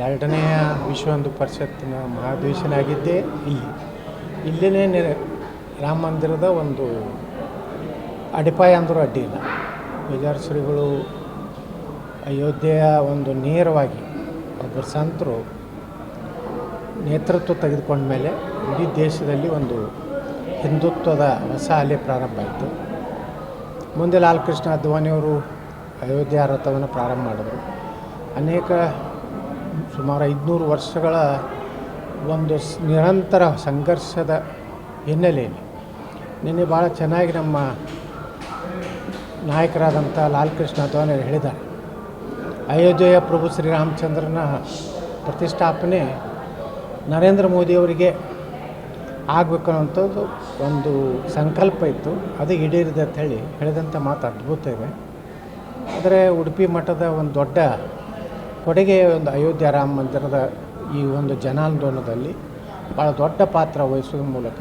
ಎರಡನೆಯ ವಿಶ್ವ ಹಿಂದೂ ಪರಿಷತ್ತಿನ ಮಹಾಧಿವೇಶನಾಗಿದ್ದೇ ಇಲ್ಲಿ. ಇಲ್ಲಿನೇ ರಾಮ ಮಂದಿರದ ಒಂದು ಅಡಿಪಾಯ ಅಂದರೂ ಅಡ್ಡಿ ಇಲ್ಲ. ಬೇಜಾರು ಶ್ರೀಗಳು ಅಯೋಧ್ಯೆಯ ಒಂದು ನೇರವಾಗಿ ಒಬ್ಬರು ಸಂತರು ನೇತೃತ್ವ ತೆಗೆದುಕೊಂಡ ಮೇಲೆ ಇಡೀ ದೇಶದಲ್ಲಿ ಒಂದು ಹಿಂದುತ್ವದ ಹೊಸ ಅಲೆ ಪ್ರಾರಂಭ ಆಯಿತು. ಮುಂದೆ ಲಾಲ್ ಕೃಷ್ಣ ಅದ್ವಾನಿಯವರು ಅಯೋಧ್ಯ ರಥವನ್ನು ಪ್ರಾರಂಭ ಮಾಡಿದರು. ಅನೇಕ ಸುಮಾರು ಐದುನೂರು ವರ್ಷಗಳ ಒಂದು ನಿರಂತರ ಸಂಘರ್ಷದ ಹಿನ್ನೆಲೆಯಲ್ಲಿ ನಿನ್ನೆ ಭಾಳ ಚೆನ್ನಾಗಿ ನಮ್ಮ ನಾಯಕರಾದಂಥ ಲಾಲ್ ಕೃಷ್ಣ ಹೇಳಿದ ಹೇಳಿದ್ದಾರೆ. ಅಯೋಧ್ಯೆಯ ಪ್ರಭು ಶ್ರೀರಾಮಚಂದ್ರನ ಪ್ರತಿಷ್ಠಾಪನೆ ನರೇಂದ್ರ ಮೋದಿಯವರಿಗೆ ಆಗಬೇಕು ಅನ್ನೋಂಥದ್ದು ಒಂದು ಸಂಕಲ್ಪ ಇತ್ತು. ಅದು ಈಡೇರಿದೆ ಅಂತ ಹೇಳಿ ಹೇಳಿದಂಥ ಮಾತು ಅದ್ಭುತ ಇದೆ. ಆದರೆ ಉಡುಪಿ ಮಠದ ಒಂದು ದೊಡ್ಡ ಕೊಡುಗೆ ಒಂದು ಅಯೋಧ್ಯ ರಾಮ ಮಂದಿರದ ಈ ಒಂದು ಜನಾಂದೋಲನದಲ್ಲಿ ಭಾಳ ದೊಡ್ಡ ಪಾತ್ರ ವಹಿಸುವ ಮೂಲಕ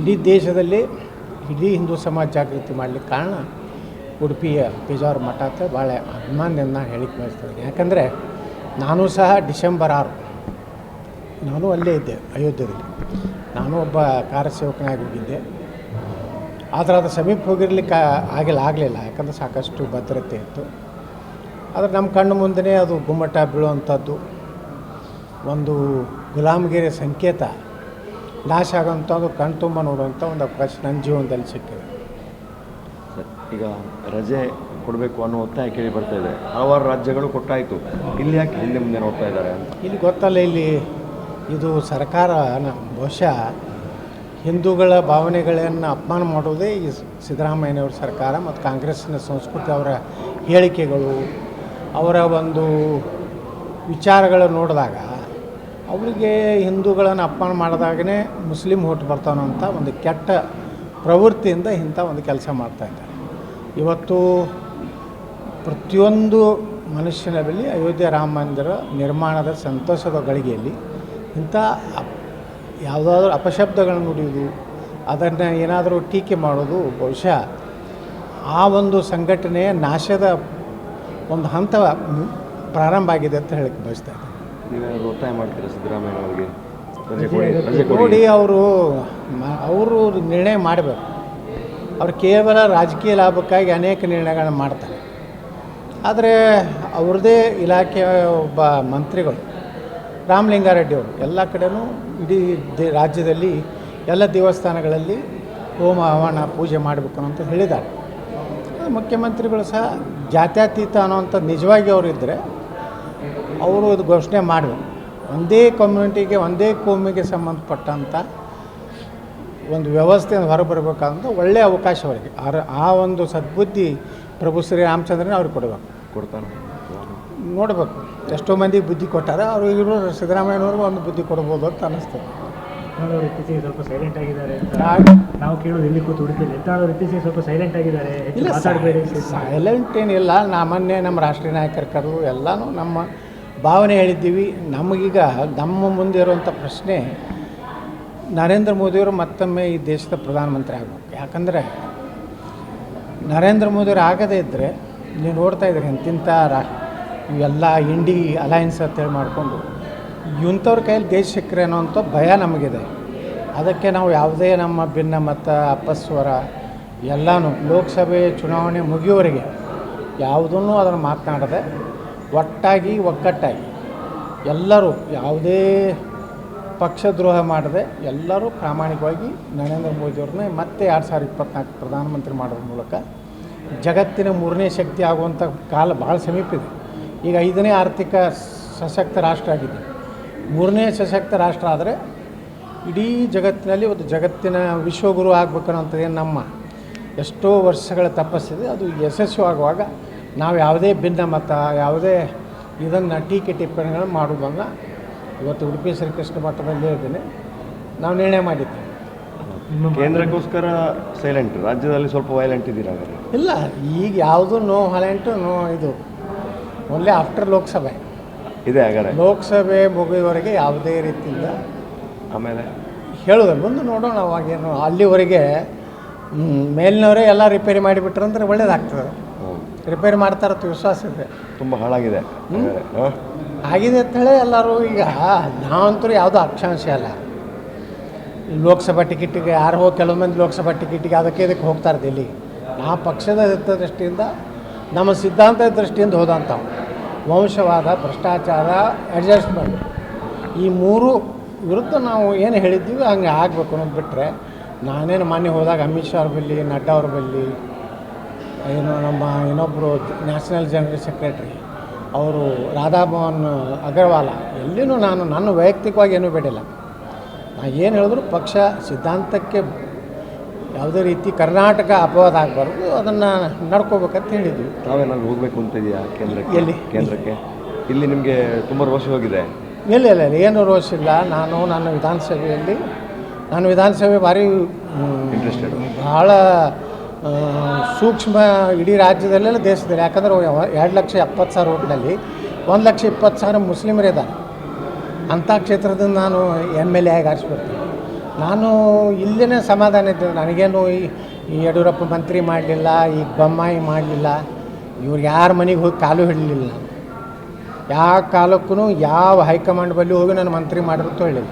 ಇಡೀ ದೇಶದಲ್ಲಿ, ಇಡೀ ಹಿಂದೂ ಸಮಾಜ ಜಾಗೃತಿ ಮಾಡಲಿಕ್ಕೆ ಕಾರಣ ಉಡುಪಿಯ ಪೇಜಾವರ ಮಠ ಅಂತ ಭಾಳ ಅಭಿಮಾನದಿಂದ ಹೇಳಿಕ್ಕೆ ಬಯಸ್ತೇನೆ ಯಾಕಂದರೆ ನಾನು ಸಹ ಡಿಸೆಂಬರ್ ಆರು, ನಾನು ಅಲ್ಲೇ ಇದ್ದೆ ಅಯೋಧ್ಯೆಯಲ್ಲಿ. ನಾನು ಒಬ್ಬ ಕಾರ್ಯಸೇವಕನಾಗಿ ಹೋಗಿದ್ದೆ. ಆದರೆ ಅದು ಸಮೀಪ ಹೋಗಿರ್ಲಿಕ್ಕೆ ಆಗಿಲ್ಲ, ಆಗಲಿಲ್ಲ. ಯಾಕಂದರೆ ಸಾಕಷ್ಟು ಭದ್ರತೆ ಇತ್ತು. ಆದರೆ ನಮ್ಮ ಕಣ್ಣು ಮುಂದೆ ಅದು ಗುಮ್ಮಟ ಬೀಳುವಂಥದ್ದು. ಒಂದು ಗುಲಾಮಗಿರಿ ಸಂಕೇತ ನಾಶ ಆಗೋಂಥದ್ದು ಕಣ್ ತುಂಬ ನೋಡುವಂಥ ಒಂದು ಅವಕಾಶ ನನ್ನ ಜೀವನದಲ್ಲಿ ಸಿಕ್ಕಿದೆ. ಈಗ ರಜೆ ಕೊಡಬೇಕು ಅನ್ನೋ ಒತ್ತಾಯ ಕೇಳಿ ಬರ್ತಾ ಇದೆ. ಹಲವಾರು ರಾಜ್ಯಗಳು ಕೊಟ್ಟಾಯಿತು. ಇಲ್ಲಿ ಯಾಕೆ ಹಿಂದೆ ಮುಂದೆ ನೋಡ್ತಾ ಇದ್ದಾರೆ ಅಂತ? ಇಲ್ಲಿ ಗೊತ್ತಲ್ಲ ಇಲ್ಲಿ ಇದು ಸರ್ಕಾರ ಬಹುಶಃ ಹಿಂದೂಗಳ ಭಾವನೆಗಳನ್ನು ಅಪಮಾನ ಮಾಡೋದೇ ಈ ಸಿದ್ದರಾಮಯ್ಯನವ್ರ ಸರ್ಕಾರ ಮತ್ತು ಕಾಂಗ್ರೆಸ್ನ ಸಂಸ್ಕೃತಿ ಅವರ ಹೇಳಿಕೆಗಳು ಅವರ ಒಂದು ವಿಚಾರಗಳು ನೋಡಿದಾಗ ಅವರಿಗೆ ಹಿಂದೂಗಳನ್ನು ಅಪಮಾನ ಮಾಡಿದಾಗನೇ ಮುಸ್ಲಿಂ ಹುಟ್ಟು ಬರ್ತಾನಂತ ಒಂದು ಕೆಟ್ಟ ಪ್ರವೃತ್ತಿಯಿಂದ ಇಂಥ ಒಂದು ಕೆಲಸ ಮಾಡ್ತಾ ಇದ್ದಾರೆ. ಇವತ್ತು ಪ್ರತಿಯೊಂದು ಮನುಷ್ಯನ ಬಳಿ ಅಯೋಧ್ಯೆ ರಾಮ ಮಂದಿರ ನಿರ್ಮಾಣದ ಸಂತೋಷದ ಗಳಿಗೆಯಲ್ಲಿ ಇಂಥ ಅಪ್- ಯಾವುದಾದ್ರೂ ಅಪಶಬ್ದಗಳನ್ನು ನುಡಿಯೋದು ಅದನ್ನು ಏನಾದರೂ ಟೀಕೆ ಮಾಡೋದು ಬಹುಶಃ ಆ ಒಂದು ಸಂಘಟನೆಯ ನಾಶದ ಒಂದು ಹಂತ ಪ್ರಾರಂಭ ಆಗಿದೆ ಅಂತ ಹೇಳಕ್ಕೆ ಬಯಸ್ತಾ ಇದ್ದೀನಿ. ಒತ್ತಾಯ ಮಾಡ್ತೀರಾ ಸಿದ್ದರಾಮಯ್ಯ ಅವರಿಗೆ? ನೋಡಿ ಅವರು ಅವರು ನಿರ್ಣಯ ಮಾಡಬೇಕು. ಅವರು ಕೇವಲ ರಾಜಕೀಯ ಲಾಭಕ್ಕಾಗಿ ಅನೇಕ ನಿರ್ಣಯಗಳನ್ನು ಮಾಡ್ತಾರೆ. ಆದರೆ ಅವ್ರದ್ದೇ ಇಲಾಖೆಯ ಒಬ್ಬ ಮಂತ್ರಿಗಳು ರಾಮಲಿಂಗಾರೆಡ್ಡಿ ಅವರು ಎಲ್ಲ ಕಡೆನೂ ಇಡೀ ದೇ ರಾಜ್ಯದಲ್ಲಿ ಎಲ್ಲ ದೇವಸ್ಥಾನಗಳಲ್ಲಿ ಹೋಮ ಹವನ ಪೂಜೆ ಮಾಡಬೇಕು ಅಂತ ಹೇಳಿದ್ದಾರೆ. ಮುಖ್ಯಮಂತ್ರಿಗಳು ಸಹ ಜಾತ್ಯತೀತ ಅನ್ನೋವಂಥದ್ದು ನಿಜವಾಗಿ ಅವರು ಇದ್ದರೆ ಅವರು ಇದು ಘೋಷಣೆ ಮಾಡಬೇಕು. ಒಂದೇ ಕಮ್ಯುನಿಟಿಗೆ ಒಂದೇ ಕೋಮಿಗೆ ಸಂಬಂಧಪಟ್ಟಂಥ ಒಂದು ವ್ಯವಸ್ಥೆಯಿಂದ ಹೊರಬರಬೇಕಂತ ಒಳ್ಳೆಯ ಅವಕಾಶ ಅವರಿಗೆ. ಆರ ಆ ಒಂದು ಸದ್ಬುದ್ಧಿ ಪ್ರಭು ಶ್ರೀ ರಾಮಚಂದ್ರನ ಅವ್ರಿಗೆ ಕೊಡಬೇಕು. ಕೊಡ್ತಾರೆ ನೋಡಬೇಕು. ಎಷ್ಟೋ ಮಂದಿ ಬುದ್ಧಿ ಕೊಟ್ಟಾರೆ ಅವರು ಇವರು ಸಿದ್ದರಾಮಯ್ಯನವ್ರಿಗೂ ಒಂದು ಬುದ್ಧಿ ಕೊಡ್ಬೋದು ಅಂತ ಅನ್ನಿಸ್ತದೆ ಯತ್ನಾಳವ್ರು ಇತ್ತೀಚೆಗೆ ಸ್ವಲ್ಪ ಸೈಲೆಂಟ್ ಆಗಿದ್ದಾರೆ ಅಂತ ನಾವು ಕೇಳೋದು ಇಲ್ಲಿ ಕೂತು ಹುಡುಕಿಲ್ಲ ಯತ್ನಾಳವ್ರು ಇತ್ತೀಚೆಗೆ ಸ್ವಲ್ಪ ಸೈಲೆಂಟ್ ಆಗಿದ್ದಾರೆ. ಮಾತಾಡಬೇಡಿ ಸೈಲೆಂಟ್ ಏನಿಲ್ಲ ನಾ ಮೊನ್ನೆ ನಮ್ಮ ರಾಷ್ಟ್ರೀಯ ನಾಯಕರ ಕರೆದು ಎಲ್ಲನೂ ನಮ್ಮ ಭಾವನೆ ಹೇಳಿದ್ದೀವಿ. ನಮಗೀಗ ನಮ್ಮ ಮುಂದೆ ಇರುವಂಥ ಪ್ರಶ್ನೆ ನರೇಂದ್ರ ಮೋದಿಯವರು ಮತ್ತೊಮ್ಮೆ ಈ ದೇಶದ ಪ್ರಧಾನಮಂತ್ರಿ ಆಗಬೇಕು. ಯಾಕಂದರೆ ನರೇಂದ್ರ ಮೋದಿಯವರು ಆಗದೇ ಇದ್ದರೆ ನೀವು ನೋಡ್ತಾ ಇದ್ದೀರಿ ಇಂತಿಂಥ ರಾ ಇವೆಲ್ಲ ಇಂಡಿ ಅಲಯನ್ಸ್ ಅಂತೇಳಿ ಮಾಡಿಕೊಂಡು ಇಂಥವ್ರ ಕೈಯಲ್ಲಿ ದೇಶ ಸಿಕ್ಕರೆ ಅನ್ನೋಂಥ ಭಯ ನಮಗಿದೆ. ಅದಕ್ಕೆ ನಾವು ಯಾವುದೇ ನಮ್ಮ ಭಿನ್ನ ಮತ, ಅಪಸ್ವರ ಎಲ್ಲನೂ ಲೋಕಸಭೆ ಚುನಾವಣೆ ಮುಗಿಯುವವರೆಗೆ ಯಾವುದನ್ನು ಅದನ್ನು ಮಾತನಾಡದೆ ಒಟ್ಟಾಗಿ, ಒಗ್ಗಟ್ಟಾಗಿ ಎಲ್ಲರೂ ಯಾವುದೇ ಪಕ್ಷದ್ರೋಹ ಮಾಡದೆ ಎಲ್ಲರೂ ಪ್ರಾಮಾಣಿಕವಾಗಿ ನರೇಂದ್ರ ಮೋದಿಯವ್ರನ್ನೇ ಮತ್ತೆ ಎರಡು ಸಾವಿರದ ಇಪ್ಪತ್ನಾಲ್ಕು ಪ್ರಧಾನಮಂತ್ರಿ ಮಾಡೋದ್ರ ಮೂಲಕ ಜಗತ್ತಿನ ಮೂರನೇ ಶಕ್ತಿ ಆಗುವಂಥ ಕಾಲ ಭಾಳ ಸಮೀಪ ಇದೆ. ಈಗ ಐದನೇ ಆರ್ಥಿಕ ಸಶಕ್ತ ರಾಷ್ಟ್ರ ಆಗಿದೆ. ಮೂರನೇ ಸಶಕ್ತ ರಾಷ್ಟ್ರ ಆದರೆ ಇಡೀ ಜಗತ್ತಿನಲ್ಲಿ ಒಂದು ಜಗತ್ತಿನ ವಿಶ್ವಗುರು ಆಗ್ಬೇಕನ್ನೋಂಥದ್ದು ಏನು ನಮ್ಮ. ಎಷ್ಟೋ ವರ್ಷಗಳ ತಪಸ್ಸಿದೆ ಅದು ಯಶಸ್ವಿಯಾಗುವಾಗ ನಾವು ಯಾವುದೇ ಭಿನ್ನ ಮತ ಯಾವುದೇ ಇದನ್ನು ಟೀಕೆ ಟಿಪ್ಪಣಿಗಳನ್ನು ಮಾಡೋದನ್ನು ಇವತ್ತು ಉಡುಪಿ ಶ್ರೀಕೃಷ್ಣ ಮಠದಲ್ಲಿ ಹೇಳ್ತೀನಿ ನಾವು ನಿರ್ಣಯ ಮಾಡಿದ್ದೆ. ಕೇಂದ್ರಕ್ಕೋಸ್ಕರ ಸೈಲೆಂಟ್ ರಾಜ್ಯದಲ್ಲಿ ಸ್ವಲ್ಪ ವೈಲೆಂಟ್ ಇದ್ದೀರಾ ಇಲ್ಲ ಈಗ ಯಾವುದು ನೋ ವೈಲೆಂಟು ನೋ ಇದು. Only after Lok Sabha. ಇದೆ ಹಾಗಾದ್ರೆ. ಲೋಕಸಭೆ ಮುಗಿಯುವವರೆಗೆ ಯಾವುದೇ ರೀತಿಯಿಂದ ಆಮೇಲೆ? ಹೇಳೋದು ಮುಂದೆ ನೋಡೋಣ ಅವಾಗೇನು ಅಲ್ಲಿವರೆಗೆ ಮೇಲಿನವರೇ ಎಲ್ಲ ರಿಪೇರಿ ಮಾಡಿಬಿಟ್ರೆ ಅಂದರೆ ಒಳ್ಳೇದಾಗ್ತದೆ. ರಿಪೇರಿ ಮಾಡ್ತಾರೆ ಅಂತ ವಿಶ್ವಾಸ ಇದೆ. ತುಂಬ ಹಾಳಾಗಿದೆ? ಆಗಿದೆ ಅಂತೇಳಿ ಎಲ್ಲರೂ ಈಗ ನಾವಂತೂ ಯಾವುದೂ ಅಕ್ಷಾಂಶ ಅಲ್ಲ. ಲೋಕಸಭಾ ಟಿಕೆಟಿಗೆ ಯಾರು ಹೋಗಿ ಕೆಲವು ಮಂದಿ ಲೋಕಸಭಾ ಟಿಕೆಟಿಗೆ ಅದಕ್ಕೆ ಇದಕ್ಕೆ ಹೋಗ್ತಾರೆ ಇರ್ತೀವಿ ನಾ ಪಕ್ಷದ ದೃಷ್ಟಿಯಿಂದ ನಮ್ಮ ಸಿದ್ಧಾಂತದ ದೃಷ್ಟಿಯಿಂದ ಹೋದಂಥವು ವಂಶವಾದ, ಭ್ರಷ್ಟಾಚಾರ ಅಡ್ಜಸ್ಟ್ಮೆಂಟ್ ಈ ಮೂರು ವಿರುದ್ಧ ನಾವು ಏನು ಹೇಳಿದ್ದೀವಿ ಹಂಗೆ ಆಗಬೇಕು ಅನ್ನೋದು ಬಿಟ್ಟರೆ ನಾನೇನು ಮೊನ್ನೆ ಹೋದಾಗ ಅಮಿತ್ ಶಾ ಅವ್ರ ಬಲ್ಲಿ, ನಡ್ಡಾ ಅವ್ರ ಬಲ್ಲಿ, ಏನು ನಮ್ಮ ಇನ್ನೊಬ್ಬರು ನ್ಯಾಷನಲ್ ಜನರಲ್ ಸೆಕ್ರೆಟ್ರಿ, ಅವರು ರಾಧಾಮೋಹನ್ ಅಗರ್ವಾಲ, ಎಲ್ಲಿನೂ ನಾನು, ನನ್ನ ವೈಯಕ್ತಿಕವಾಗಿ ಏನೂ ಬಿಡಿಲ್ಲ. ನಾನು ಏನು ಹೇಳಿದ್ರು ಪಕ್ಷ ಸಿದ್ಧಾಂತಕ್ಕೆ ಯಾವುದೇ ರೀತಿ ಕರ್ನಾಟಕ ಅಪವಾದ ಆಗಬಾರ್ದು ಅದನ್ನು ನಡ್ಕೋಬೇಕಂತ ಹೇಳಿದ್ವಿ. ತಾವೇನಾದ್ರು ಹೋಗ್ಬೇಕು ಅಂತ ಇದೆಯಾ ಕೇಂದ್ರಕ್ಕೆ? ಎಲ್ಲಿ? ಕೇಂದ್ರಕ್ಕೆ? ಇಲ್ಲಿ ನಿಮಗೆ ತುಂಬ ರೋಷ ಹೋಗಿದೆ. ಇಲ್ಲ ಇಲ್ಲ ಇಲ್ಲ ಏನು ರೋಷ ಇಲ್ಲ. ನಾನು ನನ್ನ ವಿಧಾನಸಭೆಯಲ್ಲಿ ನಾನು ವಿಧಾನಸಭೆ ಭಾರಿ ಇಂಟ್ರೆಸ್ಟೆಡ್. ಭಾಳ ಸೂಕ್ಷ್ಮ ಇಡೀ ರಾಜ್ಯದಲ್ಲೆಲ್ಲ ದೇಶದಲ್ಲಿ ಯಾಕಂದ್ರೆ ಎರಡು ಲಕ್ಷ ಎಪ್ಪತ್ತು ಸಾವಿರ ಓಟ್ನಲ್ಲಿ ಒಂದು ಲಕ್ಷ ಇಪ್ಪತ್ತು ಸಾವಿರ ಮುಸ್ಲಿಮರಿದ್ದಾರೆ ಅಂಥ ಕ್ಷೇತ್ರದಿಂದ ನಾನು ಎಂ ಎಲ್ ಎ ಆಗಿ ಆರಿಸ್ಬಿಡ್ತೀನಿ. ನಾನು ಇಲ್ಲೇ ಸಮಾಧಾನ ಇದ್ದೆ, ನನಗೇನು ಈ ಯಡಿಯೂರಪ್ಪ ಮಂತ್ರಿ ಮಾಡಲಿಲ್ಲ, ಈ ಬೊಮ್ಮಾಯಿ ಮಾಡಲಿಲ್ಲ, ಇವ್ರು ಯಾರ ಮನೆಗೆ ಹೋಗಿ ಕಾಲು ಹಿಡಲಿಲ್ಲ. ಯಾವ ಕಾಲಕ್ಕೂ ಯಾವ ಹೈಕಮಾಂಡ್ ಬಳಿ ಹೋಗಿ ನಾನು ಮಂತ್ರಿ ಮಾಡಿರುತ್ತೋ ಹೇಳಿಲ್ಲ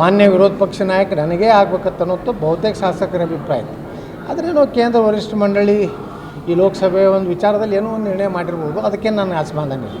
ಮಾನ್ಯ ವಿರೋಧ ಪಕ್ಷ ನಾಯಕ ನನಗೇ ಆಗ್ಬೇಕಂತ ಅನ್ನೋದು ಬಹುತೇಕ ಶಾಸಕರ ಅಭಿಪ್ರಾಯ. ಇತ್ತು ಆದರೆ ನಾವು ಕೇಂದ್ರ ವರಿಷ್ಠ ಮಂಡಳಿ ಈ ಲೋಕಸಭೆ ಒಂದು ವಿಚಾರದಲ್ಲಿ ಏನೋ ಒಂದು ನಿರ್ಣಯ ಮಾಡಿರ್ಬೋದು, ಅದಕ್ಕೆ ನಾನು ಅಸಮಾಧಾನ. ಇಲ್ಲ